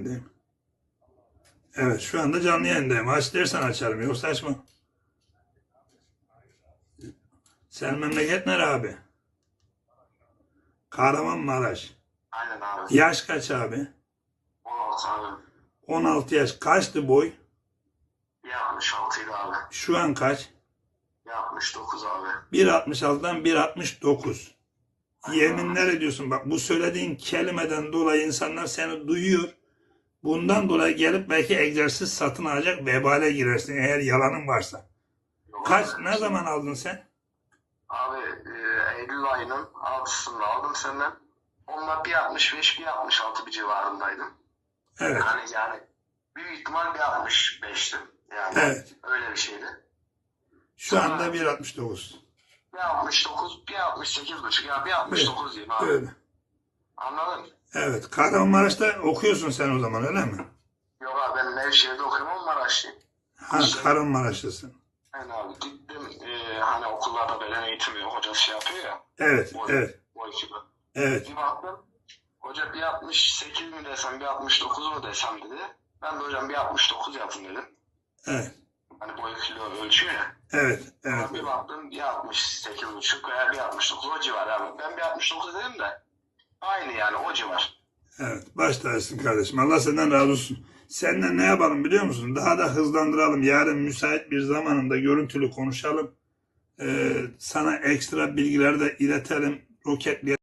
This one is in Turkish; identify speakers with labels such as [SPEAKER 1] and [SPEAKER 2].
[SPEAKER 1] yayındayım. Evet şu anda canlı yayındayım. Aç dersen açarım yoksa açma. Sen memleket nere abi? Kahramanmaraş.
[SPEAKER 2] Aynen abi.
[SPEAKER 1] Yaş kaç abi?
[SPEAKER 2] 16 abi.
[SPEAKER 1] 16 yaş. Kaçtı boy?
[SPEAKER 2] 1.66 idi abi.
[SPEAKER 1] Şu an kaç?
[SPEAKER 2] 1.69 abi.
[SPEAKER 1] 1.66'dan 1.69. Yeminler ediyorsun. Bak bu söylediğin kelimeden dolayı insanlar seni duyuyor. Bundan dolayı gelip belki egzersiz satın alacak vebale girersin eğer yalanın varsa.
[SPEAKER 2] Yok
[SPEAKER 1] Kaç, ne zaman aldın sen?
[SPEAKER 2] Abi e, Eylül ayının 6'sında aldım senden. Onunla 1.65 1.66 bir civarındaydım.
[SPEAKER 1] Evet,
[SPEAKER 2] Hani yani büyük ihtimal 1.65'tim. Yani
[SPEAKER 1] evet.
[SPEAKER 2] öyle bir şeydi.
[SPEAKER 1] Şu anda 1.69.
[SPEAKER 2] 1.69, 1.68 buçuk ya 1.69 diyeyim abi.
[SPEAKER 1] Öyle.
[SPEAKER 2] Anladın?
[SPEAKER 1] Evet, Kahramanmaraş'ta okuyorsun sen o zaman öyle mi?
[SPEAKER 2] Yok abi ben Nevşehir'de okuyorum ama Maraşlıyım.
[SPEAKER 1] Ha, Kahramanmaraş'tasın.
[SPEAKER 2] Ben abi gittim e, hani okullarda beden eğitimi hocası şey yapıyor ya.
[SPEAKER 1] Evet,
[SPEAKER 2] Boy,
[SPEAKER 1] evet,
[SPEAKER 2] boy gibi.
[SPEAKER 1] evet.
[SPEAKER 2] Bir baktım. Hoca bir 68 mi desem bir 69 mu desem dedi. Ben de hocam bir 69 yapın dedim.
[SPEAKER 1] Evet,
[SPEAKER 2] Hani boy kilo ölçüyor ya.
[SPEAKER 1] evet, evet.
[SPEAKER 2] Ama bir baktım bir 68 buçuk veya bir 69 o civar abi. Ben bir 69 dedim de aynı yani o civar.
[SPEAKER 1] Evet, baş tacısın kardeşim. Allah senden razı olsun. Senden ne yapalım biliyor musun? Daha da hızlandıralım. Yarın müsait bir zamanında görüntülü konuşalım. Ee, sana ekstra bilgiler de iletelim. Roketleyelim.